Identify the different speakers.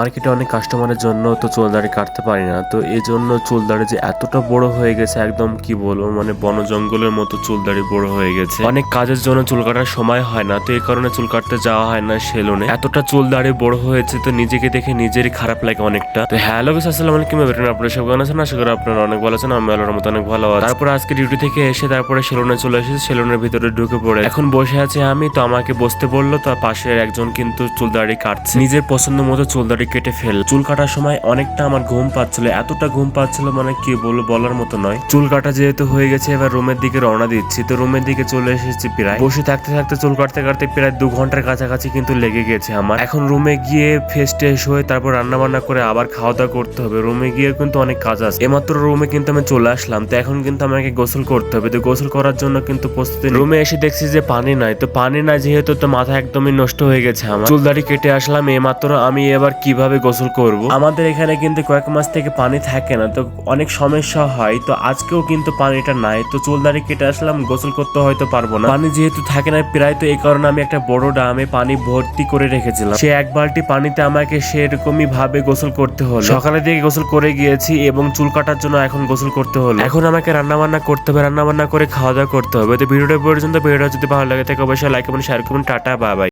Speaker 1: মার্কেটে অনেক কাস্টমারের জন্য তো চুল দাড়ি কাটতে পারি না। তো এই জন্য চুল দাড়ি যে এতটা বড় হয়ে গেছে, একদম কি বলব মানে বন জঙ্গলের মতো চুল দাড়ি বড় হয়ে গেছে। অনেক কাজের জন্য চুল কাটার সময় হয় না, তো এই কারণে চুল কাটতে যাওয়া হয় না সেলুনে। এতটা চুল দাড়ি বড় হয়েছে, তো নিজেকে দেখে নিজেরই খারাপ লাগে অনেকটা। তো হ্যালো বিস আসসালামু আলাইকুম এভরিওয়ান আপনারা সব কেমন আছেন? আশা করি আপনারা অনেক ভালো আছেন আমি আল্লাহর মতো অনেক ভালো আছি। তারপর আজকে ডিউটি থেকে এসে তারপরে সেলুনে চলে এসেছি, সেলুনের ভিতরে ঢুকে পড়ে। এখন বসে আছে আমি, তো আমাকে বসতে বলল তার পাশে একজন কিন্তু চুল দাড়ি কাটছে। নিজের পছন্দ মতো চুল দাড়ি কেটে ফেল। চুল কাটার সময় অনেকটা আমার ঘুম পাচ্ছিল। এতটা ঘুম পাচ্ছিল মানে কি বলব বলার মতো নয়। চুল কাটা যেহেতু হয়ে গেছে, এবার রুমের দিকে রওনা দিচ্ছি। তো রুমের দিকে চলে এসেছি প্রায়। বসে থাকতে থাকতে চুল কাটতে কাটতে প্রায় দু ঘণ্টার কাছাকাছি কিন্তু লেগে গেছে আমার। এখন রুমে গিয়ে ফ্রেশ ট্রেশ হয়ে তারপর রান্না বান্না করে আবার খাওয়া দাওয়া করতে হবে। রুমে গিয়ে কিন্তু অনেক কাজ আছে। এমাত্র রুমে কিন্তু আমি চলে আসলাম, তো এখন কিন্তু আমাকে গোসল করতে হবে। তো গোসল করার জন্য কিন্তু প্রস্তুতি রুমে এসে দেখছি যে পানি নাই। তো পানি নাই যেহেতু তো মাথা একদমই নষ্ট হয়ে গেছে আমার। চুল দাড়ি কেটে আসলাম এইমাত্র আমি এবার কীভাবে গোসল করব? আমাদের এখানে কিন্তু কয়েক মাস থেকে পানি থাকে না, তো অনেক সমস্যা হয়, তো আজকেও কিন্তু পানিটা নাই, তো চুল দাড়ি কেটে আসলাম, গোসল করতে হয়তো পারব না। পানি যেহেতু থাকে না, প্রায় তো এই কারণে আমি একটা বড় ড্রামে পানি ভর্তি করে রেখেছিলাম। সে এক বালতি পানিতে আমাকে সেরকমই ভাবে গোসল করতে হলো। সকালে দিকে গোসল করে গিয়েছি এবং চুল কাটার জন্য এখন গোসল করতে হলো। এখন আমাকে রান্না বান্না করতে হবে রান্না বান্না করে খাওয়া দাওয়া করতে হবে। তো ভিডিওটা পর্যন্ত, ভিডিওটা যদি ভালো লাগে থাকে, অবশ্যই লাইক করবেন শেয়ার করবেন টাটা বাই বাই